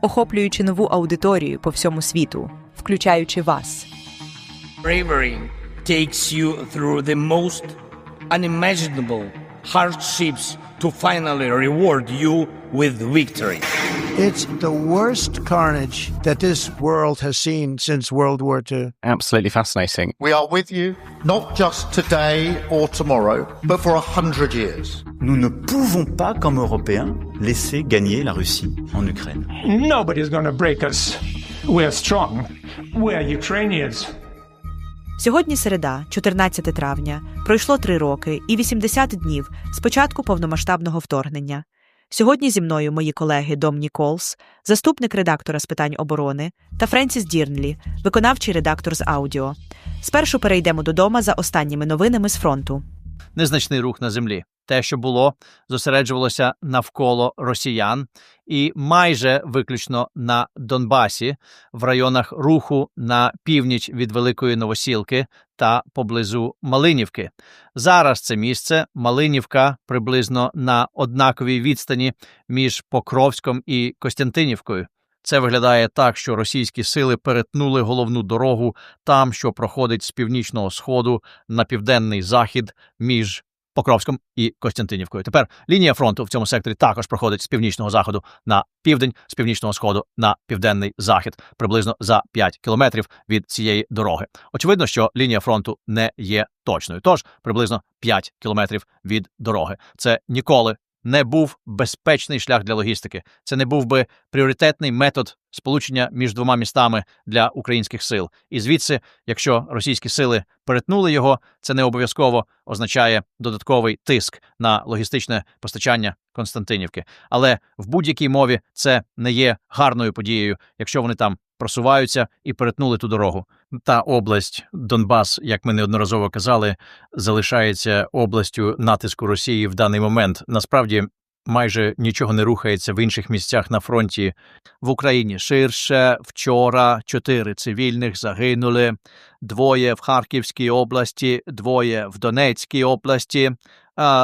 охоплюючи нову аудиторію по всьому світу, включаючи вас. Bravery takes you through the most unimaginable hardships to finally reward you with victory. It's the worst carnage that this world has seen since World War II. absolutely fascinating. We are with you, not just today or tomorrow, but for a hundred years. Nous ne pouvons pas, comme Européens, laisser gagner la Russie en Ukraine. Nobody's going to break us. We're strong. We're Ukrainians. Сьогодні середа, 14 травня, пройшло три роки і 80 днів з початку повномасштабного вторгнення. Сьогодні зі мною мої колеги Дом Ніколс, заступник редактора з питань оборони, та Френсіс Дірнлі, виконавчий редактор з аудіо. Спершу перейдемо додому за останніми новинами з фронту. незначний рух на землі. Те, що було, зосереджувалося навколо росіян і майже виключно на Донбасі, в районах руху на північ від Великої Новосілки та поблизу Малинівки. Зараз це місце Малинівка приблизно на однаковій відстані між Покровськом і Костянтинівкою. Це виглядає так, що російські сили перетнули головну дорогу там, що проходить з північного сходу на південний захід між Покровськом і Костянтинівкою. Тепер лінія фронту в цьому секторі також проходить з північного заходу на південь, з північного сходу на південний захід, приблизно за 5 кілометрів від цієї дороги. Очевидно, що лінія фронту не є точною, тож приблизно 5 кілометрів від дороги. Це ніколи не був безпечний шлях для логістики. Це не був би пріоритетний метод сполучення між двома містами для українських сил. І звідси, якщо російські сили перетнули його, це не обов'язково означає додатковий тиск на логістичне постачання Константинівки. Але в будь-якій мові це не є гарною подією, якщо вони там просуваються і перетнули ту дорогу. Та область Донбас, як ми неодноразово казали, залишається областю натиску Росії в даний момент. Насправді. Майже нічого не рухається в інших місцях на фронті в Україні. Ширше вчора чотири цивільних загинули, двоє в Харківській області, двоє в Донецькій області,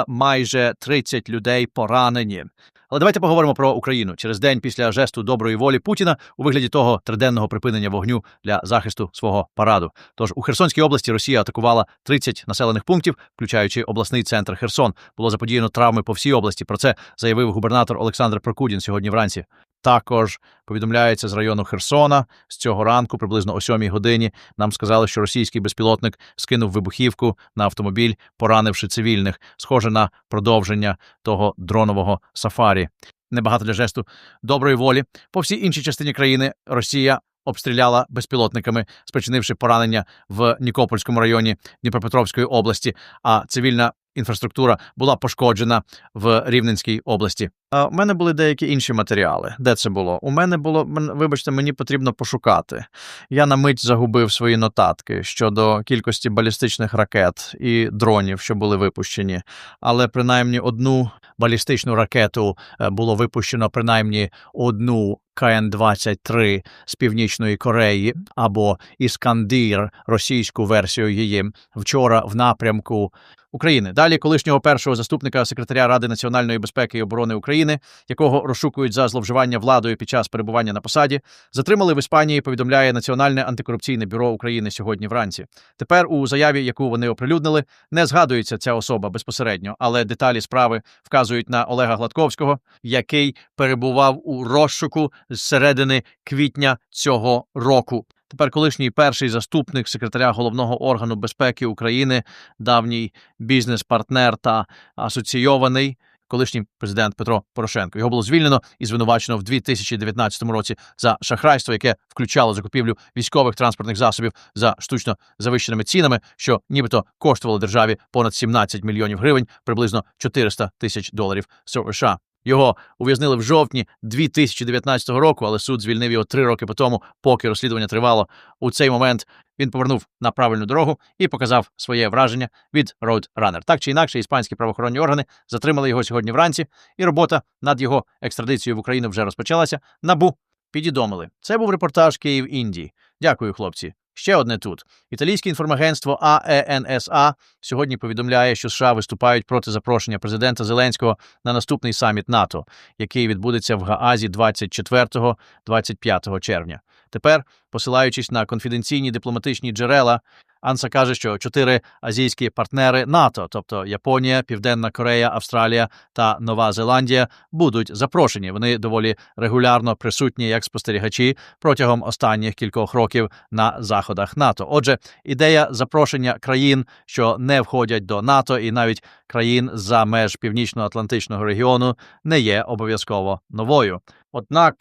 майже 30 людей поранені. Але давайте поговоримо про Україну через день після жесту доброї волі Путіна у вигляді того триденного припинення вогню для захисту свого параду. Тож у Херсонській області Росія атакувала 30 населених пунктів, включаючи обласний центр Херсон. Було заподіяно травми по всій області. Про це заявив губернатор Олександр Прокудін сьогодні вранці. Також повідомляється з району Херсона з цього ранку, приблизно о сьомій годині. Нам сказали, що російський безпілотник скинув вибухівку на автомобіль, поранивши цивільних, схоже на продовження того дронового сафарі. Небагато для жесту доброї волі. По всій іншій частині країни Росія обстріляла безпілотниками, спричинивши поранення в Нікопольському районі Дніпропетровської області, а цивільна інфраструктура була пошкоджена в Рівненській області. А у мене були деякі інші матеріали. Де це було? У мене було вибачте, мені потрібно пошукати. Я на мить загубив свої нотатки щодо кількості балістичних ракет і дронів, що були випущені. Але принаймні одну балістичну ракету е, було випущено принаймні одну КН-23 з Північної Кореї або Іскандір, російську версію її вчора в напрямку України. Далі колишнього першого заступника секретаря Ради національної безпеки і оборони України, якого розшукують за зловживання владою під час перебування на посаді, затримали в Іспанії. Повідомляє Національне антикорупційне бюро України сьогодні вранці. Тепер у заяві, яку вони оприлюднили, не згадується ця особа безпосередньо, але деталі справи вказують на Олега Гладковського, який перебував у розшуку з середини квітня цього року. Тепер колишній перший заступник секретаря головного органу безпеки України, давній бізнес-партнер та асоційований. Колишній президент Петро Порошенко його було звільнено і звинувачено в 2019 році за шахрайство, яке включало закупівлю військових транспортних засобів за штучно завищеними цінами, що нібито коштувало державі понад 17 мільйонів гривень, приблизно 400 тисяч доларів США. Його ув'язнили в жовтні 2019 року, але суд звільнив його три роки по тому, поки розслідування тривало. У цей момент він повернув на правильну дорогу і показав своє враження від Roadrunner. Так чи інакше, іспанські правоохоронні органи затримали його сьогодні вранці, і робота над його екстрадицією в Україну вже розпочалася. Набу підідомили. Це був репортаж Київ Індії. Дякую, хлопці. Ще одне тут. Італійське інформагентство АЕНСА сьогодні повідомляє, що США виступають проти запрошення президента Зеленського на наступний саміт НАТО, який відбудеться в Гаазі 24-25 червня. Тепер, посилаючись на конфіденційні дипломатичні джерела, Анса каже, що чотири азійські партнери НАТО, тобто Японія, Південна Корея, Австралія та Нова Зеландія, будуть запрошені. Вони доволі регулярно присутні як спостерігачі протягом останніх кількох років на заходах НАТО. Отже, ідея запрошення країн, що не входять до НАТО, і навіть країн за меж північно-атлантичного регіону, не є обов'язково новою. Однак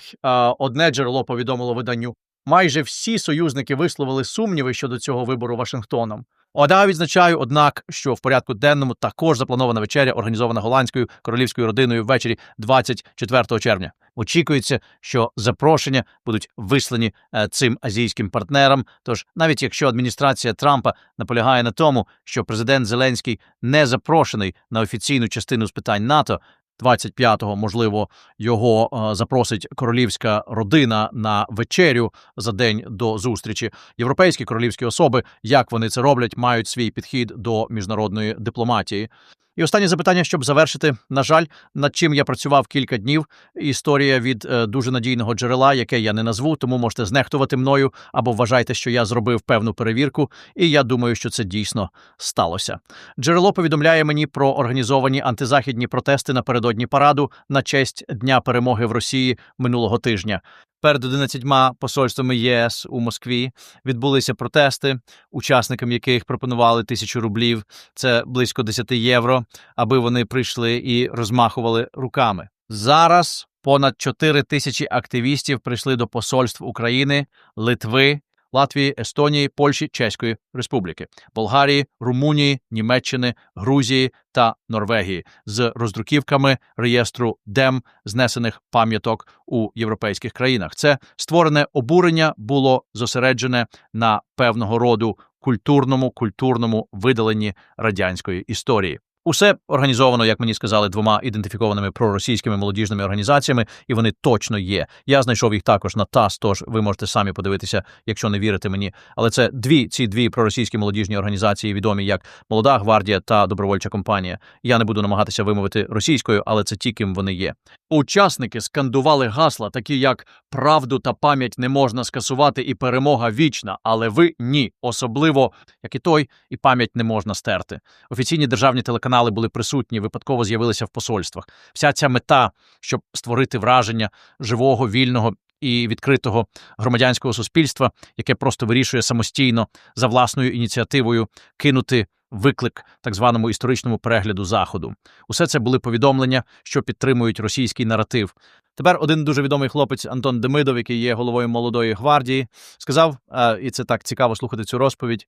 одне джерело повідомило виданню. Майже всі союзники висловили сумніви щодо цього вибору Вашингтоном. ОДА відзначаю, однак, що в порядку денному також запланована вечеря, організована голландською королівською родиною ввечері 24 червня. Очікується, що запрошення будуть вислані е, цим азійським партнерам. Тож, навіть якщо адміністрація Трампа наполягає на тому, що президент Зеленський не запрошений на офіційну частину з питань НАТО. 25-го, можливо, його е, запросить королівська родина на вечерю за день до зустрічі. Європейські королівські особи, як вони це роблять, мають свій підхід до міжнародної дипломатії. І останнє запитання, щоб завершити. На жаль, над чим я працював кілька днів. Історія від е, дуже надійного джерела, яке я не назву, тому можете знехтувати мною або вважайте, що я зробив певну перевірку, і я думаю, що це дійсно сталося. Джерело повідомляє мені про організовані антизахідні протести напередодні параду на честь Дня перемоги в Росії минулого тижня. Перед 11 посольствами ЄС у Москві відбулися протести, учасникам яких пропонували тисячу рублів, це близько 10 євро, аби вони прийшли і розмахували руками. Зараз понад 4 тисячі активістів прийшли до посольств України, Литви, Латвії, Естонії, Польщі, Чеської Республіки, Болгарії, Румунії, Німеччини, Грузії та Норвегії з роздруківками реєстру ДЕМ знесених пам'яток у європейських країнах. Це створене обурення було зосереджене на певного роду культурному культурному видаленні радянської історії. Усе організовано, як мені сказали, двома ідентифікованими проросійськими молодіжними організаціями, і вони точно є. Я знайшов їх також на ТАСС, тож ви можете самі подивитися, якщо не вірите мені. Але це дві ці дві проросійські молодіжні організації, відомі як Молода гвардія та добровольча компанія. Я не буду намагатися вимовити російською, але це ті, ким вони є. Учасники скандували гасла, такі як правду та пам'ять не можна скасувати, і перемога вічна. Але ви ні, особливо як і той, і пам'ять не можна стерти. Офіційні державні телеканали були присутні, випадково з'явилися в посольствах. Вся ця мета, щоб створити враження живого, вільного. І відкритого громадянського суспільства, яке просто вирішує самостійно за власною ініціативою кинути виклик так званому історичному перегляду заходу. Усе це були повідомлення, що підтримують російський наратив. Тепер один дуже відомий хлопець Антон Демидов, який є головою молодої гвардії, сказав, е, і це так цікаво слухати цю розповідь.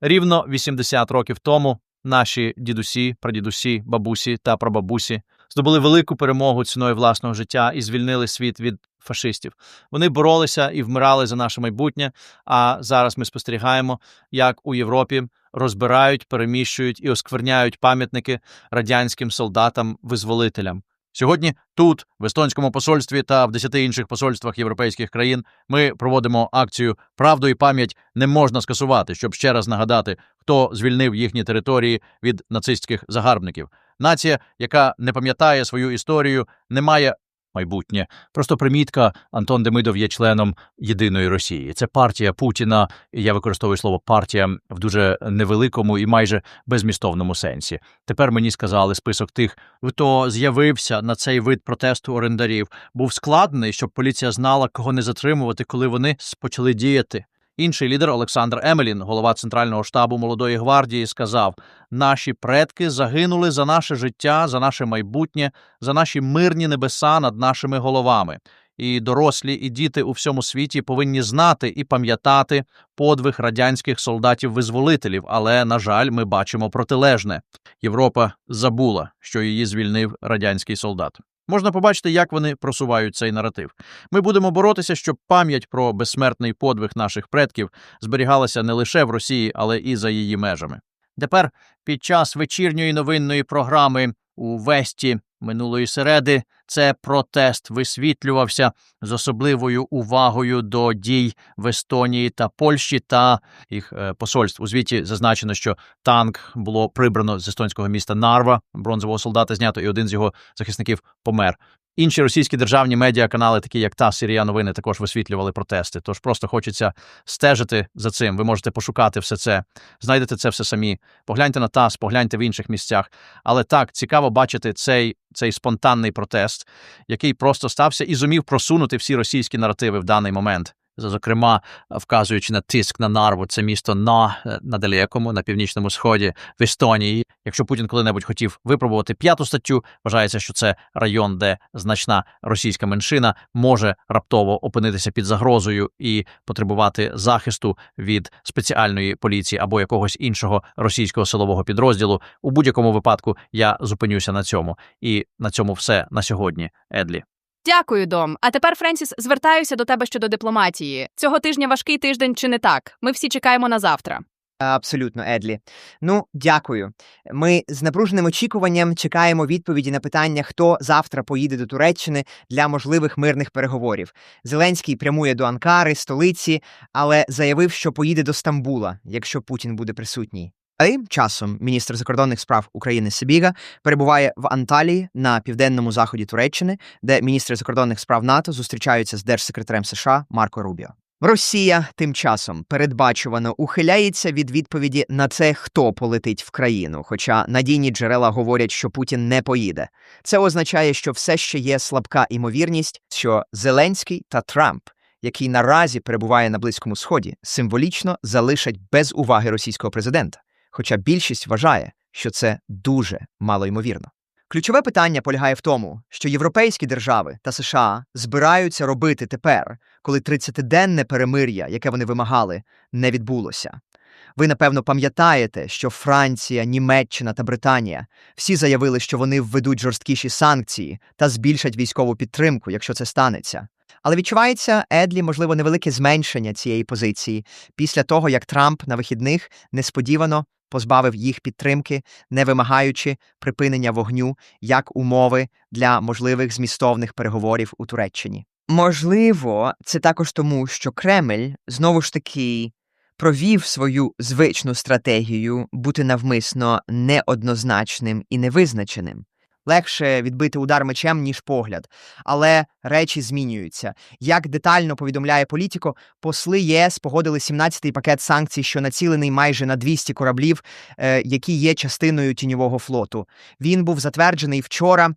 Рівно 80 років тому наші дідусі, прадідусі, бабусі та прабабусі здобули велику перемогу ціною власного життя і звільнили світ від фашистів. Вони боролися і вмирали за наше майбутнє. А зараз ми спостерігаємо, як у Європі розбирають, переміщують і оскверняють пам'ятники радянським солдатам-визволителям. Сьогодні тут, в естонському посольстві та в десяти інших посольствах європейських країн, ми проводимо акцію Правду і пам'ять не можна скасувати, щоб ще раз нагадати, хто звільнив їхні території від нацистських загарбників. Нація, яка не пам'ятає свою історію, не має майбутнє. Просто примітка Антон Демидов є членом єдиної Росії. Це партія Путіна. Я використовую слово партія в дуже невеликому і майже безмістовному сенсі. Тепер мені сказали список тих, хто з'явився на цей вид протесту орендарів, був складний, щоб поліція знала, кого не затримувати, коли вони почали діяти. Інший лідер Олександр Емелін, голова центрального штабу молодої гвардії, сказав: наші предки загинули за наше життя, за наше майбутнє, за наші мирні небеса над нашими головами. І дорослі, і діти у всьому світі повинні знати і пам'ятати подвиг радянських солдатів-визволителів. Але, на жаль, ми бачимо протилежне. Європа забула, що її звільнив радянський солдат. Можна побачити, як вони просувають цей наратив. Ми будемо боротися, щоб пам'ять про безсмертний подвиг наших предків зберігалася не лише в Росії, але і за її межами. Тепер, під час вечірньої новинної програми у Весті минулої середи, це протест висвітлювався з особливою увагою до дій в Естонії та Польщі та їх е, посольств. У звіті зазначено, що танк було прибрано з естонського міста Нарва, бронзового солдата знято, і один з його захисників помер. Інші російські державні медіаканали, такі як ТАСС і Новини, також висвітлювали протести. Тож просто хочеться стежити за цим. Ви можете пошукати все це, знайдете це все самі. Погляньте на ТАСС, погляньте в інших місцях. Але так цікаво бачити цей, цей спонтанний протест, який просто стався і зумів просунути всі російські наративи в даний момент. Зокрема, вказуючи на тиск на Нарву, це місто на, на далекому, на північному сході в Естонії. Якщо Путін коли-небудь хотів випробувати п'яту статтю, вважається, що це район, де значна російська меншина може раптово опинитися під загрозою і потребувати захисту від спеціальної поліції або якогось іншого російського силового підрозділу. У будь-якому випадку я зупинюся на цьому. І на цьому все на сьогодні, Едлі. Дякую, Дом. А тепер, Френсіс, звертаюся до тебе щодо дипломатії. Цього тижня важкий тиждень чи не так? Ми всі чекаємо на завтра. Абсолютно, Едлі. Ну, дякую. Ми з напруженим очікуванням чекаємо відповіді на питання, хто завтра поїде до Туреччини для можливих мирних переговорів. Зеленський прямує до Анкари, столиці, але заявив, що поїде до Стамбула, якщо Путін буде присутній. Тим часом міністр закордонних справ України Сибіга перебуває в Анталії на південному заході Туреччини, де міністри закордонних справ НАТО зустрічаються з держсекретарем США Марко Рубіо. Росія тим часом передбачувано ухиляється від відповіді на це, хто полетить в країну. Хоча надійні джерела говорять, що Путін не поїде. Це означає, що все ще є слабка імовірність, що Зеленський та Трамп, який наразі перебуває на Близькому Сході, символічно залишать без уваги російського президента. Хоча більшість вважає, що це дуже малоймовірно. Ключове питання полягає в тому, що європейські держави та США збираються робити тепер, коли 30-денне перемир'я, яке вони вимагали, не відбулося. Ви напевно пам'ятаєте, що Франція, Німеччина та Британія всі заявили, що вони введуть жорсткіші санкції та збільшать військову підтримку, якщо це станеться. Але відчувається Едлі, можливо, невелике зменшення цієї позиції після того, як Трамп на вихідних несподівано позбавив їх підтримки, не вимагаючи припинення вогню як умови для можливих змістовних переговорів у Туреччині. Можливо, це також тому, що Кремль знову ж таки провів свою звичну стратегію бути навмисно неоднозначним і невизначеним. Легше відбити удар мечем, ніж погляд. Але речі змінюються. Як детально повідомляє політико, посли єС погодили 17-й пакет санкцій, що націлений майже на 200 кораблів, е, які є частиною тіньового флоту. Він був затверджений вчора.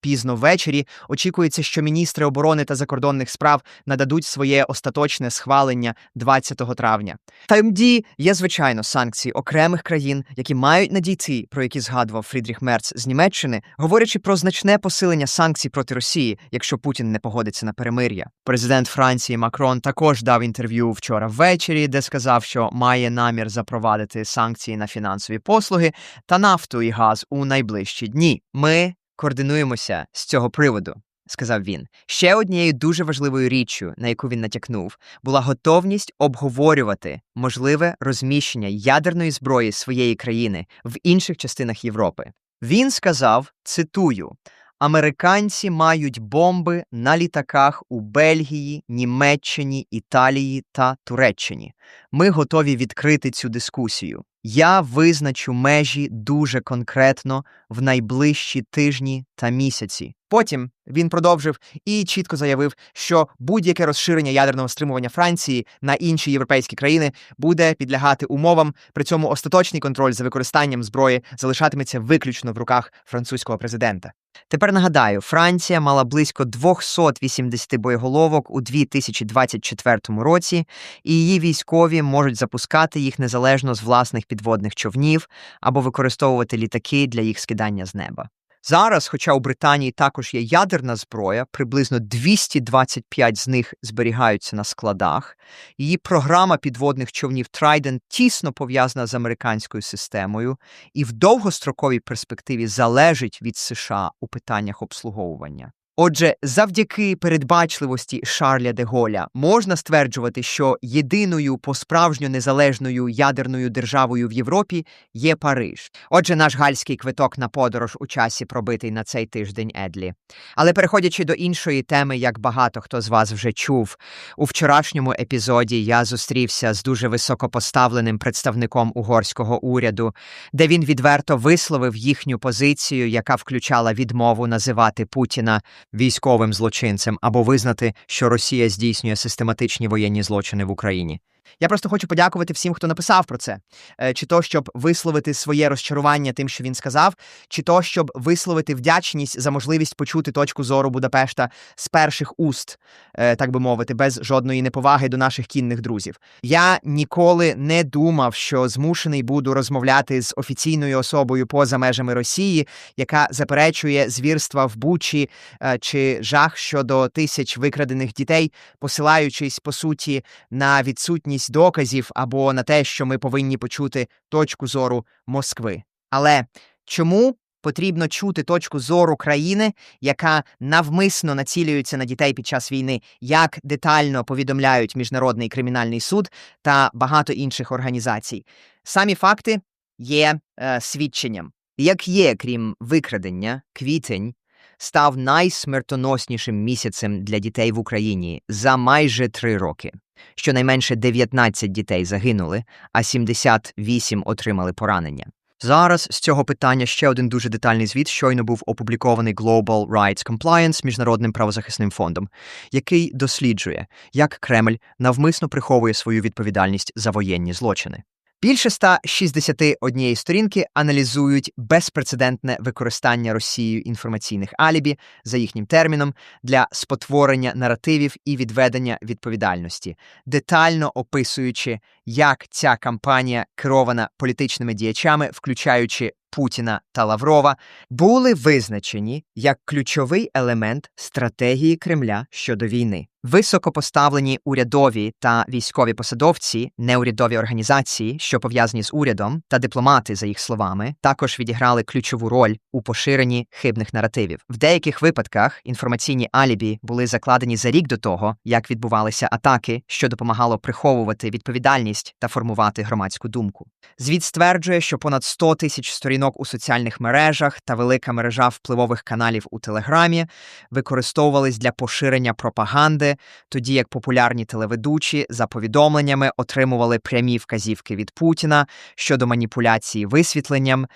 Пізно ввечері очікується, що міністри оборони та закордонних справ нададуть своє остаточне схвалення 20 травня. ТМД є, звичайно, санкції окремих країн, які мають надійти, про які згадував Фрідріх Мерц з Німеччини, говорячи про значне посилення санкцій проти Росії, якщо Путін не погодиться на перемир'я. Президент Франції Макрон також дав інтерв'ю вчора ввечері, де сказав, що має намір запровадити санкції на фінансові послуги та нафту і газ у найближчі дні. Ми координуємося з цього приводу. Сказав він. Ще однією дуже важливою річчю, на яку він натякнув, була готовність обговорювати можливе розміщення ядерної зброї своєї країни в інших частинах Європи. Він сказав: цитую: Американці мають бомби на літаках у Бельгії, Німеччині, Італії та Туреччині. Ми готові відкрити цю дискусію. Я визначу межі дуже конкретно в найближчі тижні та місяці. Потім він продовжив і чітко заявив, що будь-яке розширення ядерного стримування Франції на інші європейські країни буде підлягати умовам. При цьому остаточний контроль за використанням зброї залишатиметься виключно в руках французького президента. Тепер нагадаю, Франція мала близько 280 боєголовок у 2024 році, і її військові можуть запускати їх незалежно з власних підводних човнів або використовувати літаки для їх скидання з неба. Зараз, хоча у Британії також є ядерна зброя, приблизно 225 з них зберігаються на складах. Її програма підводних човнів Trident тісно пов'язана з американською системою і в довгостроковій перспективі залежить від США у питаннях обслуговування. Отже, завдяки передбачливості Шарля де Голля можна стверджувати, що єдиною по-справжньо незалежною ядерною державою в Європі є Париж. Отже, наш гальський квиток на подорож у часі пробитий на цей тиждень Едлі. Але переходячи до іншої теми, як багато хто з вас вже чув, у вчорашньому епізоді я зустрівся з дуже високопоставленим представником угорського уряду, де він відверто висловив їхню позицію, яка включала відмову називати Путіна військовим злочинцем або визнати, що Росія здійснює систематичні воєнні злочини в Україні. Я просто хочу подякувати всім, хто написав про це, Е, чи то, щоб висловити своє розчарування тим, що він сказав, чи то, щоб висловити вдячність за можливість почути точку зору Будапешта з перших уст, е, так би мовити, без жодної неповаги до наших кінних друзів. Я ніколи не думав, що змушений буду розмовляти з офіційною особою поза межами Росії, яка заперечує звірства в Бучі е, чи жах щодо тисяч викрадених дітей, посилаючись по суті на відсутність доказів або на те, що ми повинні почути точку зору Москви. Але чому потрібно чути точку зору країни, яка навмисно націлюється на дітей під час війни, як детально повідомляють Міжнародний кримінальний суд та багато інших організацій? Самі факти є е, свідченням. Як є, крім викрадення, квітень став найсмертоноснішим місяцем для дітей в Україні за майже три роки. Щонайменше 19 дітей загинули, а 78 отримали поранення. Зараз з цього питання ще один дуже детальний звіт щойно був опублікований Global Rights Compliance міжнародним правозахисним фондом, який досліджує, як Кремль навмисно приховує свою відповідальність за воєнні злочини. Більше 161 сторінки аналізують безпрецедентне використання Росією інформаційних алібі за їхнім терміном для спотворення наративів і відведення відповідальності, детально описуючи, як ця кампанія, керована політичними діячами, включаючи Путіна та Лаврова, були визначені як ключовий елемент стратегії Кремля щодо війни. Високопоставлені урядові та військові посадовці, неурядові організації, що пов'язані з урядом, та дипломати, за їх словами, також відіграли ключову роль у поширенні хибних наративів. В деяких випадках інформаційні алібі були закладені за рік до того, як відбувалися атаки, що допомагало приховувати відповідальність та формувати громадську думку. Звіт стверджує, що понад 100 тисяч сторінок у соціальних мережах та велика мережа впливових каналів у Телеграмі використовувались для поширення пропаганди, тоді як популярні телеведучі за повідомленнями отримували прямі вказівки від Путіна щодо маніпуляції висвітленням.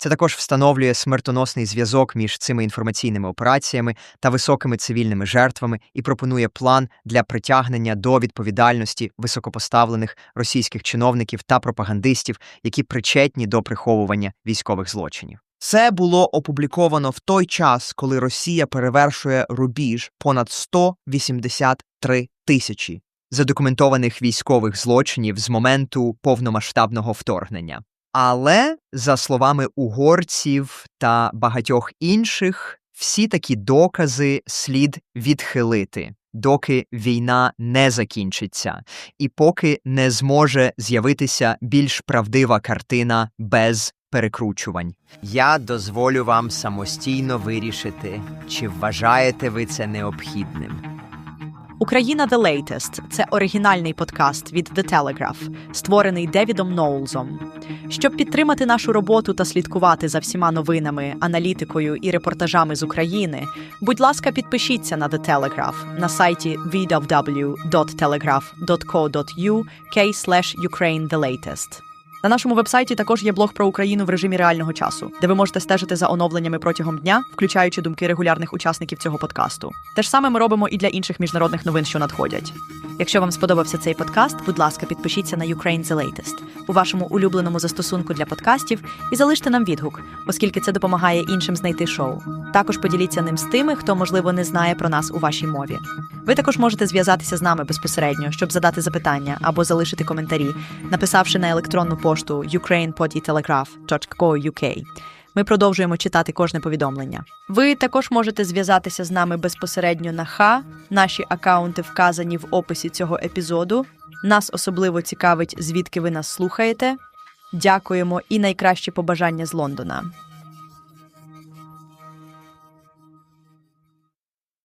Це також встановлює смертоносний зв'язок між цими інформаційними операціями та високими цивільними жертвами і пропонує план для притягнення до відповідальності високопоставлених російських чиновників та пропагандистів, які причетні до приховування військових злочинів. Це було опубліковано в той час, коли Росія перевершує рубіж понад 183 тисячі задокументованих військових злочинів з моменту повномасштабного вторгнення. Але, за словами угорців та багатьох інших, всі такі докази слід відхилити, доки війна не закінчиться, і поки не зможе з'явитися більш правдива картина без перекручувань. Я дозволю вам самостійно вирішити, чи вважаєте ви це необхідним. Україна The Latest – це оригінальний подкаст від The Telegraph, створений Девідом Ноулзом. Щоб підтримати нашу роботу та слідкувати за всіма новинами, аналітикою і репортажами з України, будь ласка, підпишіться на The Telegraph на сайті www.telegraph.co.uk Ukraine The Latest. На нашому вебсайті також є блог про Україну в режимі реального часу, де ви можете стежити за оновленнями протягом дня, включаючи думки регулярних учасників цього подкасту. Те ж саме ми робимо і для інших міжнародних новин, що надходять. Якщо вам сподобався цей подкаст, будь ласка, підпишіться на Ukraine The Latest у вашому улюбленому застосунку для подкастів і залиште нам відгук, оскільки це допомагає іншим знайти шоу. Також поділіться ним з тими, хто можливо не знає про нас у вашій мові. Ви також можете зв'язатися з нами безпосередньо, щоб задати запитання або залишити коментарі, написавши на електронну пошту ukrainepodtelegraph.co.uk. Ми продовжуємо читати кожне повідомлення. Ви також можете зв'язатися з нами безпосередньо на ХА. Наші акаунти вказані в описі цього епізоду. Нас особливо цікавить, звідки ви нас слухаєте. Дякуємо і найкращі побажання з Лондона.